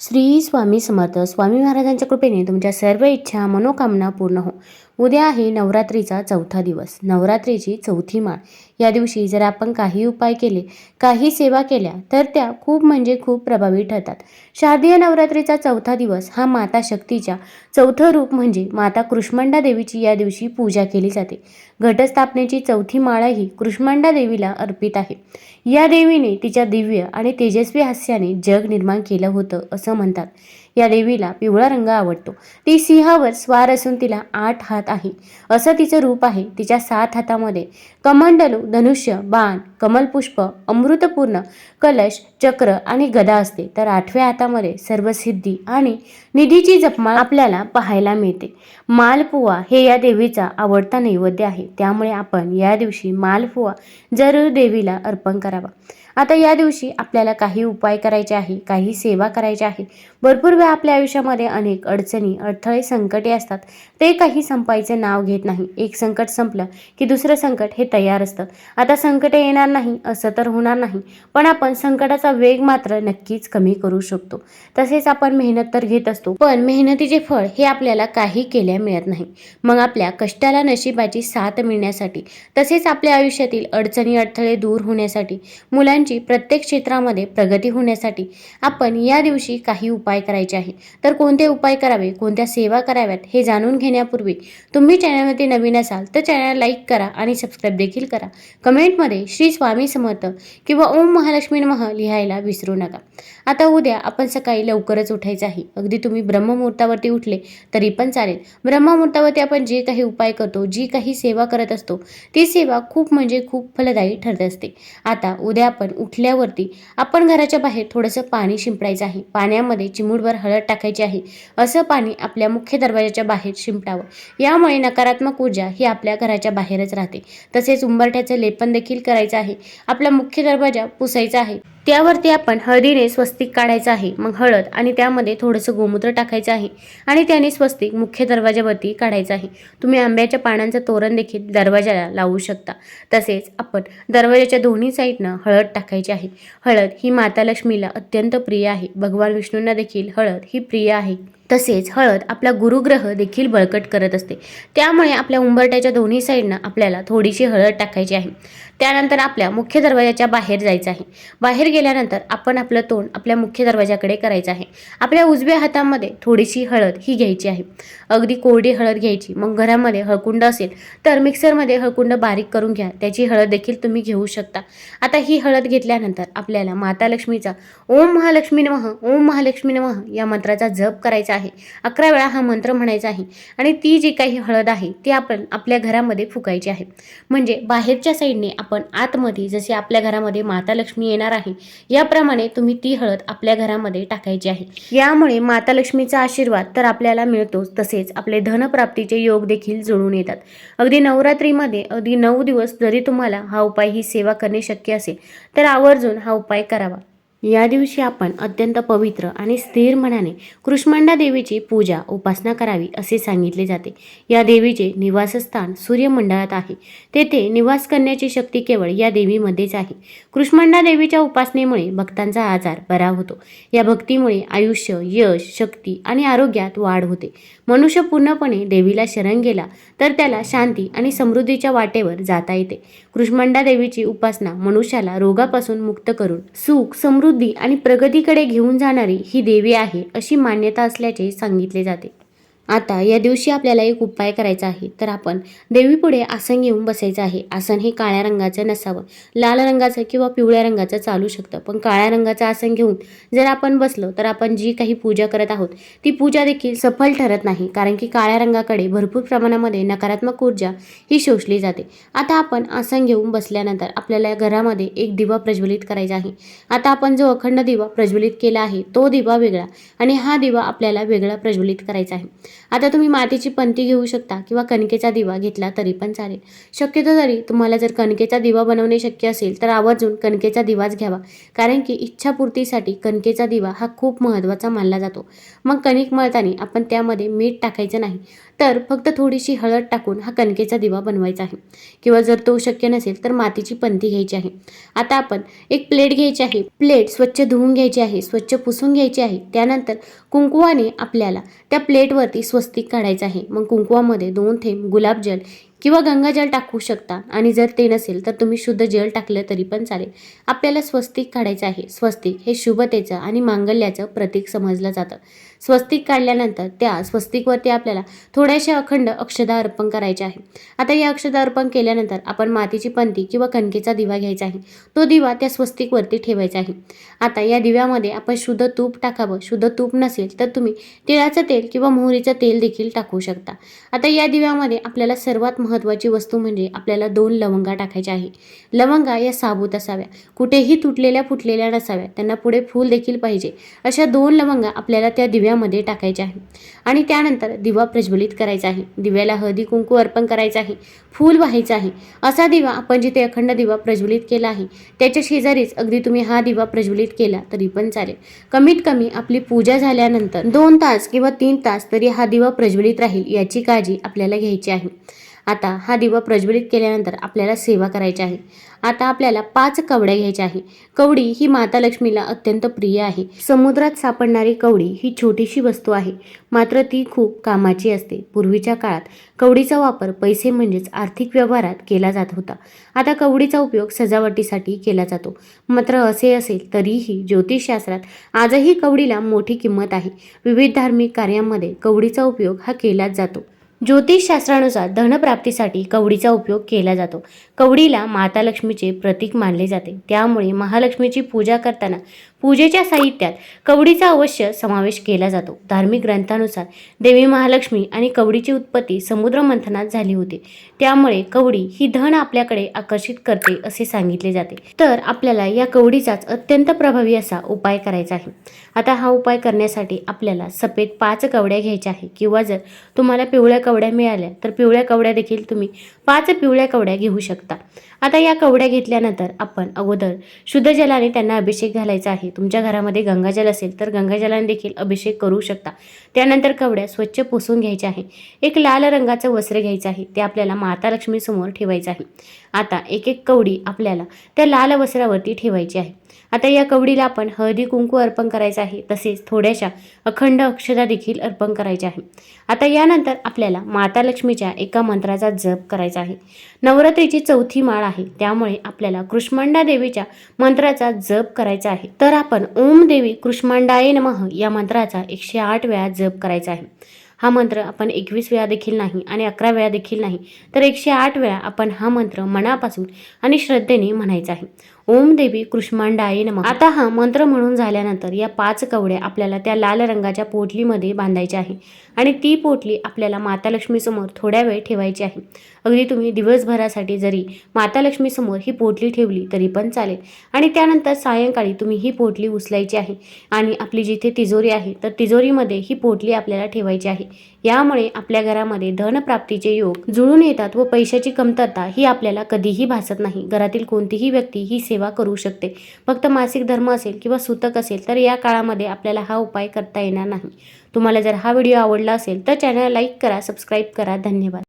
श्री स्वामी समर्थ स्वामी महाराजांच्या कृपेने तुमच्या सर्व इच्छा मनोकामना पूर्ण हो. उद्या आहे नवरात्रीचा चौथा दिवस. नवरात्रीची चौथी माळ. या दिवशी जर आपण काही उपाय केले काही सेवा केल्या तर त्या खूप म्हणजे खूप प्रभावी ठरतात. शारदीय नवरात्रीचा चौथा दिवस हा माता शक्तीच्या चौथं रूप म्हणजे माता कृष्मांडा देवीची या दिवशी पूजा केली जाते. घटस्थापनेची चौथी माळही कृष्मांडा देवीला अर्पित आहे. या देवीने तिच्या दिव्य आणि तेजस्वी हास्याने जग निर्माण केलं होतं असं म्हणतात. या देवीला पिवळा रंग आवडतो. ती सिंहावर स्वार असून तिला आठ हात आहे. असं तिचं रूप आहे. तिच्या सात हातामध्ये कमंडलू धनुष्य बाण कमलपुष्प अमृतपूर्ण कलश चक्र आणि गदा असते. तर आठव्या हातामध्ये सर्व सिद्धी आणि निधीची जपमाळ आपल्याला पाहायला मिळते. मालपुवा हे या देवीचा आवडता नैवेद्य आहे. त्यामुळे आपण या दिवशी मालपुवा जरूर देवीला अर्पण करावा. आता या दिवशी आपल्याला काही उपाय करायचे आहे काही सेवा करायच्या आहे. भरपूर वेळा आपल्या आयुष्यामध्ये अनेक अडचणी अडथळे संकटे असतात. ते काही संपायचे नाव घेत नाही. एक संकट संपलं की दुसरं संकट हे तयार असतं. आता संकटे येणार नाही असं तर होणार नाही. पण आपण संकटाचा वेग मात्र नक्कीच कमी करू शकतो. तसेच आपण मेहनत तर घेत असतो पण मेहनतीचे फळ हे आपल्याला काही केल्या मिळत नाही. मग आपल्या कष्टाला नशिबाची साथ मिळण्यासाठी तसेच आपल्या आयुष्यातील अडचणी अडथळे दूर होण्यासाठी मुलांची म्हणजे प्रत्येक क्षेत्रामध्ये प्रगती होण्यासाठी आपण या दिवशी काही उपाय करायचे आहे तर कोणते उपाय करावे कोणत्या सेवा कराव्यात हे जाणून घेण्यापूर्वी तुम्ही चॅनलमध्ये नवीन असाल तर चॅनल लाईक करा आणि सबस्क्राईब देखील करा. कमेंटमध्ये श्री स्वामी समर्थ किंवा ओम महालक्ष्मी मह लिहायला विसरू नका. आता उद्या आपण सकाळी लवकरच उठायचं आहे. अगदी तुम्ही ब्रह्ममुहूर्तावरती उठले तरी पण चालेल. ब्रह्ममुहूर्तावरती आपण जे काही उपाय करतो जी काही सेवा करत असतो ती सेवा खूप म्हणजे खूप फलदायी ठरत असते. आता उद्या आपण उठल्यावरती आपण घराच्या बाहेर थोडंसं पाणी शिंपडायचं आहे. पाण्यामध्ये चिमूटभर हळद टाकायची आहे. असं पाणी आपल्या मुख्य दरवाजाच्या बाहेर शिंपडावं. यामुळे नकारात्मक ऊर्जा ही आपल्या घराच्या बाहेरच राहते. तसेच उंबरठ्याचं लेपन देखील करायचं आहे. आपला मुख्य दरवाजा पुसायचा आहे. त्यावरती आपण हळदीने स्वस्तिक काढायचं आहे मग हळद आणि त्यामध्ये थोडंसं गोमूत्र टाकायचं आहे आणि त्याने स्वस्तिक मुख्य दरवाजावरती काढायचं आहे. तुम्ही आंब्याच्या पानांचं तोरण देखील दरवाजाला लावू शकता. तसेच आपण दरवाजाच्या दोन्ही साईडनं हळद टाकायची आहे. हळद ही माता लक्ष्मीला अत्यंत प्रिय आहे. भगवान विष्णूंना देखील हळद ही प्रिय आहे. तसेच हळद आपला गुरुग्रह देखील बळकट करत असते. त्यामुळे आपल्या उंबरट्याच्या दोन्ही साईडनं आपल्याला थोडीशी हळद टाकायची आहे. त्यानंतर आपल्या मुख्य दरवाजाच्या बाहेर जायचं आहे. बाहेर गेल्यानंतर आपण आपलं तोंड आपल्या मुख्य दरवाजाकडे करायचं आहे. आपल्या उजव्या हातामध्ये थोडीशी हळद ही घ्यायची आहे. अगदी कोरडी हळद घ्यायची. मग घरामध्ये हळकुंड असेल तर मिक्सरमध्ये हळकुंड बारीक करून घ्या. त्याची हळद देखील तुम्ही घेऊ शकता. आता ही हळद घेतल्यानंतर आपल्याला माता लक्ष्मीचा ओम महालक्ष्मी नमः ओम महालक्ष्मी नमः या मंत्राचा जप करायचा आहे. अकरा वेळा हा मंत्र म्हणायचा आहे. आणि ती जी काही हळद आहे ती आपण आपल्या घरामध्ये फुकायची आहे. म्हणजे बाहेरच्या साईडने आपण आतमध्ये जसे आपल्या घरामध्ये माता लक्ष्मी येणार आहे याप्रमाणे तुम्ही ती हळद आपल्या घरामध्ये टाकायची आहे. यामुळे माता लक्ष्मीचा आशीर्वाद तर आपल्याला मिळतोच तसेच आपले धनप्राप्तीचे योग देखील जुळून येतात. अगदी नवरात्रीमध्ये अगदी नऊ दिवस जरी तुम्हाला हा उपाय ही सेवा करणे शक्य असेल तर आवर्जून हा उपाय करावा. या दिवशी आपण अत्यंत पवित्र आणि स्थिर मनाने कृष्मांडा देवीची पूजा उपासना करावी असे सांगितले जाते. या देवीचे निवासस्थान सूर्यमंडळात आहे. तेथे निवास करण्याची शक्ती केवळ या देवीमध्येच आहे. कृष्मांडा देवीच्या उपासनेमुळे भक्तांचा आजार बरा होतो. या भक्तीमुळे आयुष्य यश शक्ती आणि आरोग्यात वाढ होते. मनुष्य पूर्णपणे देवीला शरण गेला तर त्याला शांती आणि समृद्धीच्या वाटेवर जाता येते. कृष्मांडा देवीची उपासना मनुष्याला रोगापासून मुक्त करून सुख समृद्धी आणि प्रगतीकडे घेऊन जाणारी ही देवी आहे अशी मान्यता असल्याचे सांगितले जाते. आता या दिवशी आपल्याला एक उपाय करायचा आहे. तर आपण देवीपुढे आसन घेऊन बसायचं आहे. आसन हे काळ्या रंगाचं नसावं. लाल रंगाचं किंवा पिवळ्या रंगाचं चालू शकतं. पण काळ्या रंगाचं आसन घेऊन जर आपण बसलो तर आपण जी काही पूजा करत आहोत ती पूजा देखील सफल ठरत नाही. कारण की काळ्या रंगाकडे भरपूर प्रमाणामध्ये नकारात्मक ऊर्जा ही शोषली जाते. आता आपण आसन घेऊन बसल्यानंतर आपल्याला घरामध्ये एक दिवा प्रज्वलित करायचा आहे. आता आपण जो अखंड दिवा प्रज्वलित केला आहे तो दिवा वेगळा आणि हा दिवा आपल्याला वेगळा प्रज्वलित करायचा आहे. आता तुम्ही मातीची पंती घेऊ शकता किंवा कणकेचा दिवा घेतला तरी पण चालेल. शक्यतो जरी तुम्हाला जर कणकेचा दिवा बनवणे शक्य असेल तर आवर्जून कणकेचा दिवाच घ्यावा. कारण की इच्छापूर्तीसाठी कणकेचा दिवा हा खूप महत्त्वाचा मानला जातो. मग कणिक मळताना आपण त्यामध्ये मीठ टाकायचं नाही. तर फक्त थोडीशी हळद टाकून हा कणकेचा दिवा बनवायचा आहे. किंवा जर तो शक्य नसेल तर मातीची पंथी घ्यायची आहे. आता आपण एक प्लेट घ्यायची आहे. प्लेट स्वच्छ धुवून घ्यायची आहे स्वच्छ पुसून घ्यायची आहे. त्यानंतर कुंकुवाने आपल्याला त्या प्लेटवरती स्वस्तिक काढायचं आहे. मग कुंकुवामध्ये दोन थेंब गुलाबजल किंवा गंगाजल टाकू शकता. आणि जर ते नसेल तर तुम्ही शुद्ध जल टाकलं तरी पण चालेल. आपल्याला स्वस्तिक काढायचं आहे. स्वस्तिक हे शुभतेचं आणि मांगल्याचं प्रतीक समजलं जातं. स्वस्तिक काढल्यानंतर त्या स्वस्तिकवरती आपल्याला थोड्याशा अखंड अक्षदा अर्पण करायचे आहे आता या अक्षदा अर्पण केल्यानंतर आपण मातीची पंती किंवा कणकेचा दिवा घ्यायचा आहे. तो दिवा त्या स्वस्तिकवरती ठेवायचा आहे. आता या दिव्यामध्ये आपण शुद्ध तूप टाकावं. शुद्ध तूप नसेल तर तुम्ही तिळाचं तेल किंवा मोहरीचं तेल देखील टाकू शकता. आता या दिव्यामध्ये आपल्याला सर्वात महत्त्वाची वस्तू म्हणजे आपल्याला दोन लवंगा टाकायच्या आहे. लवंगा या साबूत असाव्या. कुठेही तुटलेल्या फुटलेल्या नसाव्या. त्यांना पुढे फूल देखील पाहिजे. अशा दोन लवंगा आपल्याला त्या दिव्यामध्ये टाकायच्या आहे. आणि त्यानंतर दिवा प्रज्वलित करायचा आहे. दिव्याला हळदी कुंकू अर्पण करायचं आहे. फूल व्हायचं आहे. असा दिवा आपण जिथे अखंड दिवा प्रज्वलित केला आहे त्याच्या शेजारीच अगदी तुम्ही हा दिवा प्रज्वलित केला तरी पण चालेल. कमीत कमी आपली पूजा झाल्यानंतर दोन तास किंवा तीन तास तरी हा दिवा प्रज्वलित राहील याची काळजी आपल्याला घ्यायची आहे. आता हा दिवा प्रज्वलित केल्यानंतर आपल्याला सेवा करायची आहे. आता आपल्याला पाच कवड्या घ्यायच्या आहे. कवडी ही माता लक्ष्मीला अत्यंत प्रिय आहे. समुद्रात सापडणारी कवडी ही छोटीशी वस्तू आहे. मात्र ती खूप कामाची असते. पूर्वीच्या काळात कवडीचा वापर पैसे म्हणजेच आर्थिक व्यवहारात केला जात होता. आता कवडीचा उपयोग सजावटीसाठी केला जातो. मात्र असे असेल तरीही ज्योतिषशास्त्रात आजही कवडीला मोठी किंमत आहे. विविध धार्मिक कार्यांमध्ये कवडीचा उपयोग हा केलाच जातो. ज्योतिषशास्त्रानुसार धनप्राप्तीसाठी कवडीचा उपयोग केला जातो. कवडीला माता लक्ष्मीचे प्रतीक मानले जाते. त्यामुळे महालक्ष्मीची पूजा करताना पूजेच्या साहित्यात कवडीचा अवश्य समावेश केला जातो. धार्मिक ग्रंथानुसार देवी महालक्ष्मी आणि कवडीची उत्पत्ती समुद्र मंथनात झाली होती. त्यामुळे कवडी ही धन आपल्याकडे आकर्षित करते असे सांगितले जाते. तर आपल्याला या कवडीचाच अत्यंत प्रभावी असा उपाय करायचा आहे. आता हा उपाय करण्यासाठी आपल्याला सफेद पाच कवड्या घ्यायच्या आहे किंवा जर तुम्हाला पिवळ्या कवड्या मिळाल्या तर पिवळ्या कवड्या देखील तुम्ही पाच पिवळ्या कवड्या घेऊ शकता. आता या कवड्या घेतल्यानंतर आपण अगोदर शुद्ध जलाने त्यांना अभिषेक घालायचा आहे. तुमच्या घरामध्ये गंगाजल असेल तर गंगाजलाने देखील अभिषेक करू शकता. त्यानंतर कवड्या स्वच्छ पुसून घ्यायच्या आहे. एक लाल रंगाचं वस्त्र घ्यायचं आहे. ते आपल्याला माता लक्ष्मीसमोर ठेवायचं आहे. आता एक एक कवडी आपल्याला त्या लाल वस्त्रावरती ठेवायची आहे. आता या कवडीला आपण हळदी कुंकू अर्पण करायचं आहे. तसेच थोड्याशा अखंड अक्षदा देखील अर्पण करायच्या आहे. आता यानंतर आपल्याला माता लक्ष्मीच्या एका मंत्राचा जप करायचा आहे. नवरात्रीची चौथी माळ आहे. त्यामुळे आपल्याला कृष्मांडा देवीच्या मंत्राचा जप करायचा आहे. तर आपण ओम देवी कृष्मांडाय नमः या मंत्राचा एकशे आठ वेळा जप करायचा आहे. हा मंत्र आपण एकवीस वेळा देखील नाही आणि अकरा वेळा देखील नाही. तर एकशे आठ वेळा आपण हा मंत्र मनापासून आणि श्रद्धेने म्हणायचा आहे. ओम देवी कृष्मांडाय नमः. आता हा मंत्र म्हणून झाल्यानंतर या पाच कवड्या आपल्याला त्या लाल रंगाच्या पोटलीमध्ये बांधायच्या आहे आणि ती पोटली आपल्याला माता लक्ष्मीसमोर थोड्या वेळ ठेवायची आहे. अगदी तुम्ही दिवसभरासाठी जरी माता लक्ष्मीसमोर ही पोटली ठेवली तरी पण चालेल. आणि त्यानंतर सायंकाळी तुम्ही ही पोटली उचलायची आहे. आणि आपली जिथे तिजोरी आहे तर तिजोरीमध्ये ही पोटली आपल्याला ठेवायची आहे. यामुळे आपल्या घरामध्ये धनप्राप्तीचे योग जुळून येतात व पैशाची कमतरता ही आपल्याला कधीही भासत नाही. घरातील कोणतीही व्यक्ती ही सेवा करू शकते. फक्त मासिक धर्म असेल किंवा सूतक असेल तर या काळामध्ये आपल्याला हा उपाय करता येणार नाही. तुम्हाला जर हा व्हिडिओ आवडला असेल तर चॅनल लाईक करा सबस्क्राईब करा. धन्यवाद.